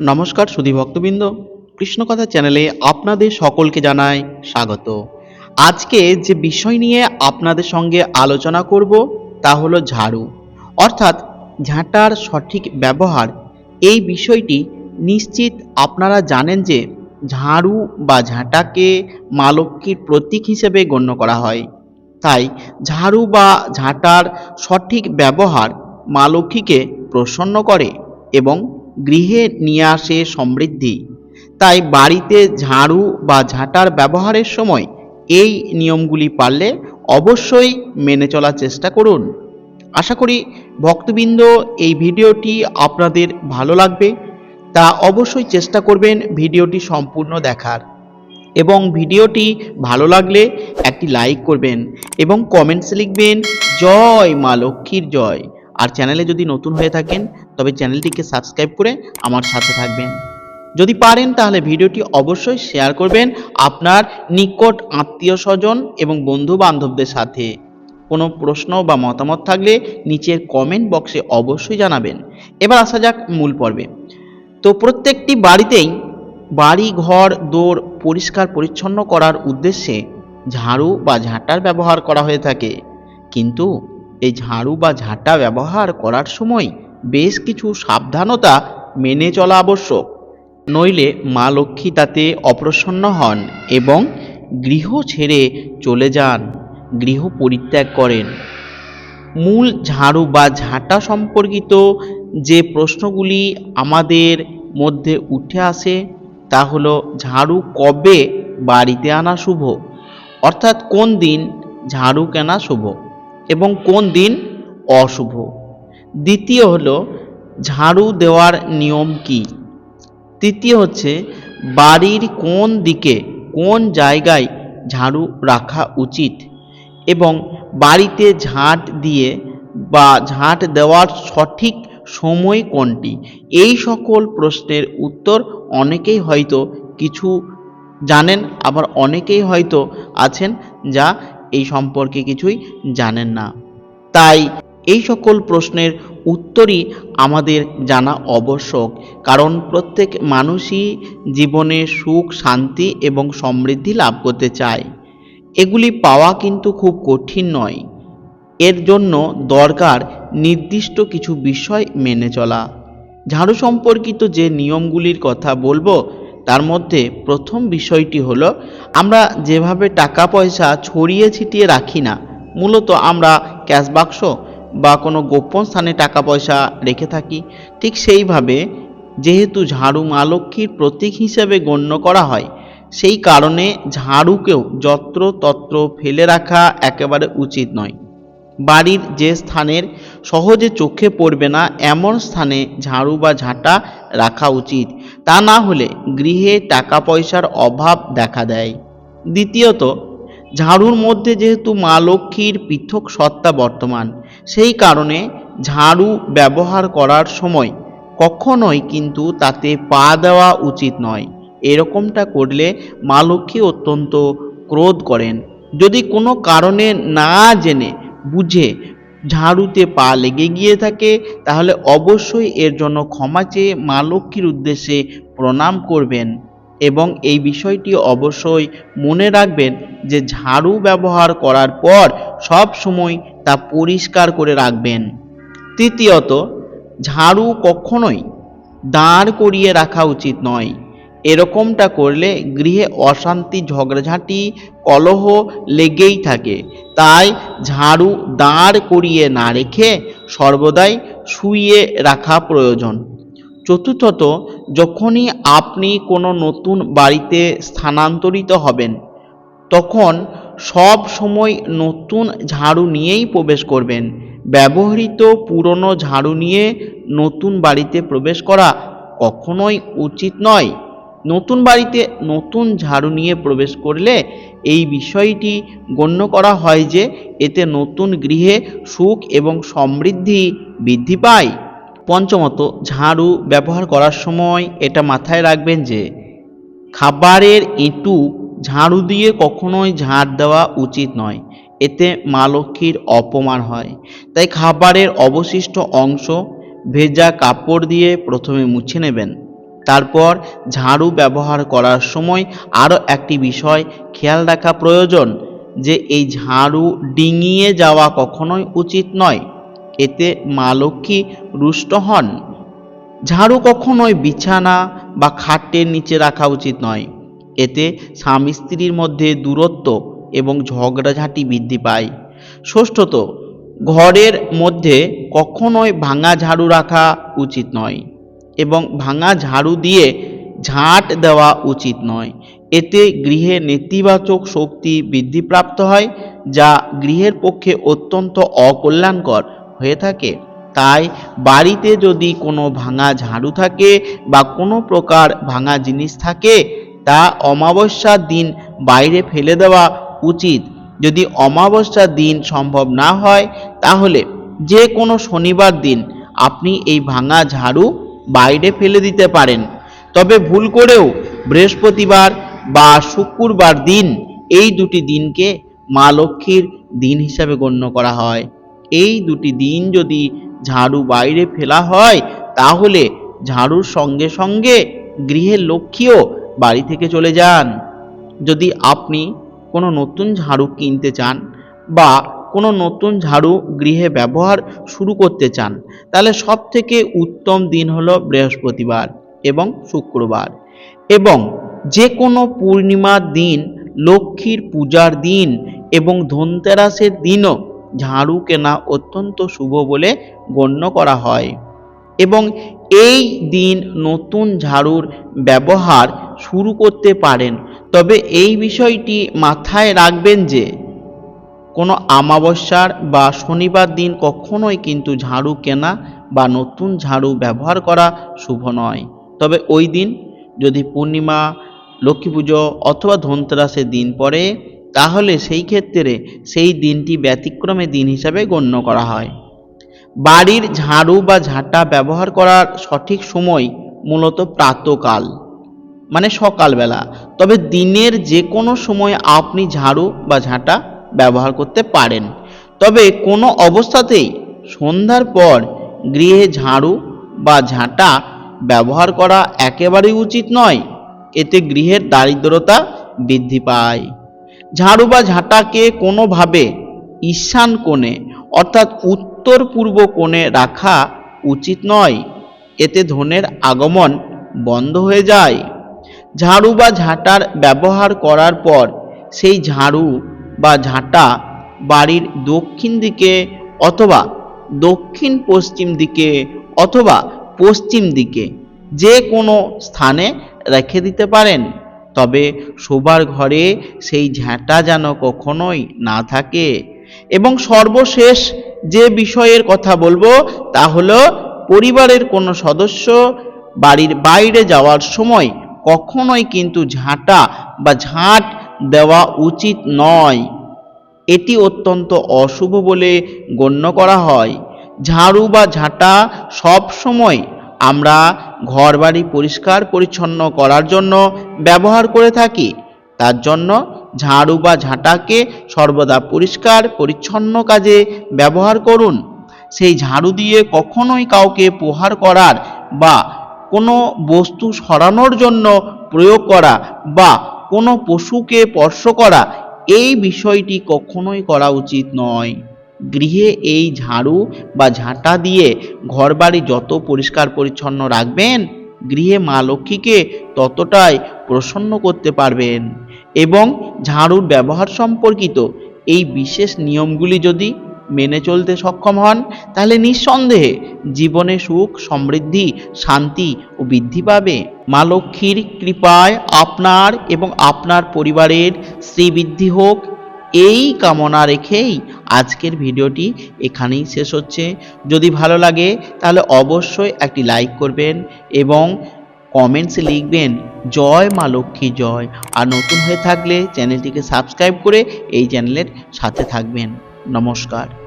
নমস্কার সুধী ভক্তবৃন্দ। কৃষ্ণকথা চ্যানেলে আপনাদের সকলকে জানাই স্বাগত। আজকে যে বিষয় নিয়ে আপনাদের সঙ্গে আলোচনা করব তা হলো ঝাড়ু। অর্থাৎ ঝাঁটার সঠিক ব্যবহার। এই বিষয়টি নিশ্চিত আপনারা জানেন যে ঝাড়ু বা ঝাঁটাকে মা লক্ষ্মীর প্রতীক হিসেবে গণ্য করা হয়। তাই ঝাড়ু বা ঝাঁটার সঠিক ব্যবহার মা লক্ষ্মীকে প্রসন্ন করে এবং গৃহে নিয়ে আসে সমৃদ্ধি। তাই বাড়িতে ঝাড়ু বা ঝাঁটার ব্যবহারের সময় এই নিয়মগুলি পারলে অবশ্যই মেনে চলার চেষ্টা করুন। আশা করি ভক্তবৃন্দ এই ভিডিওটি আপনাদের ভালো লাগবে। তা অবশ্যই চেষ্টা করবেন ভিডিওটি সম্পূর্ণ দেখার। এবং ভিডিওটি ভালো লাগলে একটি লাইক করবেন এবং কমেন্টসে লিখবেন, জয় মা লক্ষ্মীর জয়। আর চ্যানেলে যদি নতুন হয়ে থাকেন তবে চ্যানেলটিকে সাবস্ক্রাইব করে আমার সাথে থাকবেন। যদি পারেন তাহলে ভিডিওটি অবশ্যই শেয়ার করবেন আপনার নিকট আত্মীয় স্বজন এবং বন্ধু বান্ধবদের সাথে। কোনো প্রশ্ন বা মতামত থাকলে নিচের কমেন্ট বক্সে অবশ্যই জানাবেন। এবার আসা যাক মূল পর্বে। তো প্রত্যেকটি বাড়িতেই বাড়ি, ঘর দৌড় পরিষ্কার পরিচ্ছন্ন করার উদ্দেশ্যে ঝাড়ু বা ঝাঁটার ব্যবহার করা হয়ে থাকে। কিন্তু এই ঝাড়ু বা ঝাঁটা ব্যবহার করার সময় বেশ কিছু সাবধানতা মেনে চলা আবশ্যক। নইলে মা লক্ষ্মী তাতে অপ্রসন্ন হন এবং গৃহ ছেড়ে চলে যান, গৃহ পরিত্যাগ করেন। মূল ঝাড়ু বা ঝাঁটা সম্পর্কিত যে প্রশ্নগুলি আমাদের মধ্যে উঠে আসে, তা হলো ঝাড়ু কবে বাড়িতে আনা শুভ? অর্থাৎ কোন দিন ঝাড়ু কেনা শুভ এবং কোন দিন অশুভ? দ্বিতীয় হলো ঝাড়ু দেওয়ার নিয়ম কি? তৃতীয় হচ্ছে বাড়ির কোন দিকে, কোন জায়গায় ঝাড়ু রাখা উচিত? এবং বাড়িতে ঝাঁট দিয়ে বা ঝাঁট দেওয়ার সঠিক সময় কোনটি? এই সকল প্রশ্নের উত্তর অনেকেই হয়তো কিছু জানেন, আবার অনেকেই হয়তো আছেন যা এই সম্পর্কে কিছুই জানেন না। তাই এই সকল প্রশ্নের উত্তরই আমাদের জানা আবশ্যক। কারণ প্রত্যেক মানুষই জীবনে সুখ, শান্তি এবং সমৃদ্ধি লাভ করতে চায়। এগুলি পাওয়া কিন্তু খুব কঠিন নয়। এর জন্য দরকার নির্দিষ্ট কিছু বিষয় মেনে চলা। ঝাড়ু সম্পর্কিত যে নিয়মগুলির কথা বলব, তার মধ্যে প্রথম বিষয়টি হলো, আমরা যেভাবে টাকা পয়সা ছড়িয়ে ছিটিয়ে রাখি না, মূলত আমরা ক্যাশ বাক্স বা কোনো গোপন স্থানে টাকা পয়সা রেখে থাকি, ঠিক সেইভাবে যেহেতু ঝাড়ু মা লক্ষ্মীর প্রতীক হিসেবে গণ্য করা হয়, সেই কারণে ঝাড়ুকেও যত্র তত্র ফেলে রাখা একেবারে উচিত নয়। বাড়ির যে স্থানের সহজে চোখে পড়বে না এমন স্থানে ঝাড়ু বা ঝাঁটা রাখা উচিত, তা না হলে গৃহে টাকা পয়সার অভাব দেখা দেয়। দ্বিতীয়ত ঝাড়ুর মধ্যে যেহেতু মা লক্ষ্মীর পৃথক সত্তা বর্তমান, সেই কারণে ঝাড়ু ব্যবহার করার সময় কখনোই কিন্তু তাতে পা দেওয়া উচিত নয়। এরকমটা করলে মা লক্ষ্মী অত্যন্ত ক্রোধ করেন। যদি কোনো কারণে না জেনে বুঝে ঝাড়ুতে পা লেগে গিয়ে থাকে, তাহলে অবশ্যই এর জন্য ক্ষমা চেয়ে মা লক্ষ্মীর উদ্দেশ্যে প্রণাম করবেন। এবং এই বিষয়টি অবশ্যই মনে রাখবেন যে ঝাড়ু ব্যবহার করার পর সব সময় তা পরিষ্কার করে রাখবেন। তৃতীয়ত, ঝাড়ু কখনোই দাঁড় করিয়ে রাখা উচিত নয়। এরকমটা করলে গৃহে অশান্তি, ঝগড়াঝাঁটি, কলহ লেগেই থাকে। তাই ঝাড়ু দাঁড় করিয়ে না রেখে সর্বদাই শুইয়ে রাখা প্রয়োজন। চতুর্থত, যখনই আপনি কোনো নতুন বাড়িতে স্থানান্তরিত হবেন, তখন সব সময় নতুন ঝাড়ু নিয়েই প্রবেশ করবেন। ব্যবহৃত পুরনো ঝাড়ু নিয়ে নতুন বাড়িতে প্রবেশ করা কখনোই উচিত নয়। নতুন বাড়িতে নতুন ঝাড়ু নিয়ে প্রবেশ করলে এই বিষয়টি গণ্য করা হয় যে, এতে নতুন গৃহে সুখ এবং সমৃদ্ধি বৃদ্ধি পায়। পঞ্চমত, ঝাড়ু ব্যবহার করার সময় এটা মাথায় রাখবেন যে, খাবারের এঁটু ঝাড়ু দিয়ে কখনোই ঝাড় দেওয়া উচিত নয়। এতে মা লক্ষ্মীর অপমান হয়। তাই খাবারের অবশিষ্ট অংশ ভেজা কাপড় দিয়ে প্রথমে মুছে নেবেন। তারপর ঝাড়ু ব্যবহার করার সময় আরও একটি বিষয় খেয়াল রাখা প্রয়োজন যে, এই ঝাড়ু ডিঙিয়ে যাওয়া কখনোই উচিত নয়। এতে মা লক্ষ্মী রুষ্ট হন। ঝাড়ু কখনোই বিছানা বা খাটের নিচে রাখা উচিত নয়। এতে স্বামী স্ত্রীর মধ্যে দূরত্ব এবং ঝগড়াঝাঁটি বৃদ্ধি পায়। ষষ্ঠত, ঘরের মধ্যে কখনোই ভাঙা ঝাড়ু রাখা উচিত নয় এবং ভাঙা ঝাড়ু দিয়ে ঝাঁট দেওয়া উচিত নয়। এতে গৃহে নেতিবাচক শক্তি বৃদ্ধিপ্রাপ্ত হয়, যা গৃহের পক্ষে অত্যন্ত অকল্যাণকর হয়ে থাকে। তাই বাড়িতে যদি কোনো ভাঙা ঝাড়ু থাকে বা কোনো প্রকার ভাঙা জিনিস থাকে, তা অমাবস্যার দিন বাইরে ফেলে দেওয়া উচিত। যদি অমাবস্যার দিন সম্ভব না হয়, তাহলে যে কোনো শনিবার দিন আপনি এই ভাঙা ঝাড়ু বাইরে ফেলে দিতে পারেন। তবে ভুল করেও বৃহস্পতিবার বা শুক্রবার দিন এই দুটি দিনকে মা লক্ষ্মীর দিন হিসাবে গণ্য করা হয়। এই দুটি দিন যদি ঝাড়ু বাইরে ফেলা হয়, তাহলে ঝাড়ুর সঙ্গে সঙ্গে গৃহের লক্ষ্মীও বাড়ি থেকে চলে যান। যদি আপনি কোনো নতুন ঝাড়ু কিনতে চান বা কোনো নতুন ঝাড়ু গৃহে ব্যবহার শুরু করতে চান, তাহলে সব থেকে উত্তম দিন হলো বৃহস্পতিবার এবং শুক্রবার। এবং যে কোনো পূর্ণিমার দিন, লক্ষ্মীর পূজার দিন এবং ধনতেরাসের দিনও ঝাড়ু কেনা অত্যন্ত শুভ বলে গণ্য করা হয়। এবং এই দিন নতুন ঝাড়ুর ব্যবহার শুরু করতে পারেন। তবে এই বিষয়টি মাথায় রাখবেন যে, কোনো আমাবস্যার বা শনিবার দিন কখনোই কিন্তু ঝাড়ু কেনা বা নতুন ঝাড়ু ব্যবহার করা শুভ নয়। তবে ওই দিন যদি পূর্ণিমা, লক্ষ্মী পুজো অথবা ধনতেরাসের দিন পড়ে তাহলে সেই ক্ষেত্রে সেই দিনটি ব্যতিক্রমে দিন হিসাবে গণ্য করা হয়। বাড়ির ঝাড়ু বা ঝাঁটা ব্যবহার করার সঠিক সময় মূলত প্রাতকাল মানে সকালবেলা। তবে দিনের যে কোনো সময় আপনি ঝাড়ু বা ঝাঁটা ব্যবহার করতে পারেন। তবে কোনো অবস্থাতেই সন্ধ্যার পর গৃহে ঝাড়ু বা ঝাঁটা ব্যবহার করা একেবারেই উচিত নয়। এতে গৃহের দারিদ্রতা বৃদ্ধি পায়। ঝাড়ু বা ঝাঁটাকে কোনোভাবে ঈশান কোণে, অর্থাৎ উত্তর পূর্ব কোণে রাখা উচিত নয়। এতে ধনের আগমন বন্ধ হয়ে যায়। ঝাড়ু বা ঝাঁটার ব্যবহার করার পর সেই ঝাড়ু বা ঝাঁটা বাড়ির দক্ষিণ দিকে অথবা দক্ষিণ পশ্চিম দিকে অথবা পশ্চিম দিকে যে কোনো স্থানে রেখে দিতে পারেন। তবে শোবার ঘরে সেই ঝাঁটা যেন কখনোই না থাকে। এবং সর্বশেষ যে বিষয়ের কথা বলব, তা হলো পরিবারের কোনো সদস্য বাড়ির বাইরে যাওয়ার সময় কখনোই কিন্তু ঝাঁটা বা ঝাঁট দেওয়া উচিত নয়। এটি অত্যন্ত অশুভ বলে গণ্য করা হয়। ঝাড়ু বা ঝাঁটা সব সময় আমরা ঘরবাড়ি পরিষ্কার পরিচ্ছন্ন করার জন্য ব্যবহার করে থাকি। তার জন্য ঝাড়ু বা ঝাঁটাকে সর্বদা পরিষ্কার, পরিচ্ছন্ন কাজে ব্যবহার করুন। সেই ঝাড়ু দিয়ে কখনোই কাউকে প্রহার করার বা কোনো বস্তু সরানোর জন্য প্রয়োগ করা বা কোনো পশুকে স্পর্শ করা, এই বিষয়টি কখনোই করা উচিত নয়। গৃহে এই ঝাড়ু বা ঝাঁটা দিয়ে ঘরবাড়ি যত পরিষ্কার পরিচ্ছন্ন রাখবেন, গৃহে মা লক্ষ্মীকে ততটাই প্রসন্ন করতে পারবেন। এবং ঝাড়ুর ব্যবহার সম্পর্কিত এই বিশেষ নিয়মগুলি যদি মেনে চলতে সক্ষম হন, তাহলে নিঃসন্দেহে জীবনে সুখ, সমৃদ্ধি, শান্তি ও বৃদ্ধি পাবে। মা লক্ষ্মীর কৃপায় আপনার এবং আপনার পরিবারের শ্রীবৃদ্ধি হোক। এই কামনা রেখেই আজকের ভিডিওটি এখানেই শেষ হচ্ছে। যদি ভালো লাগে, তাহলে অবশ্যই একটি লাইক করবেন এবং কমেন্টসে লিখবেন, জয় মা লক্ষ্মী, জয়। আর নতুন হয়ে থাকলে চ্যানেলটিকে সাবস্ক্রাইব করে এই চ্যানেলের সাথে থাকবেন। নমস্কার।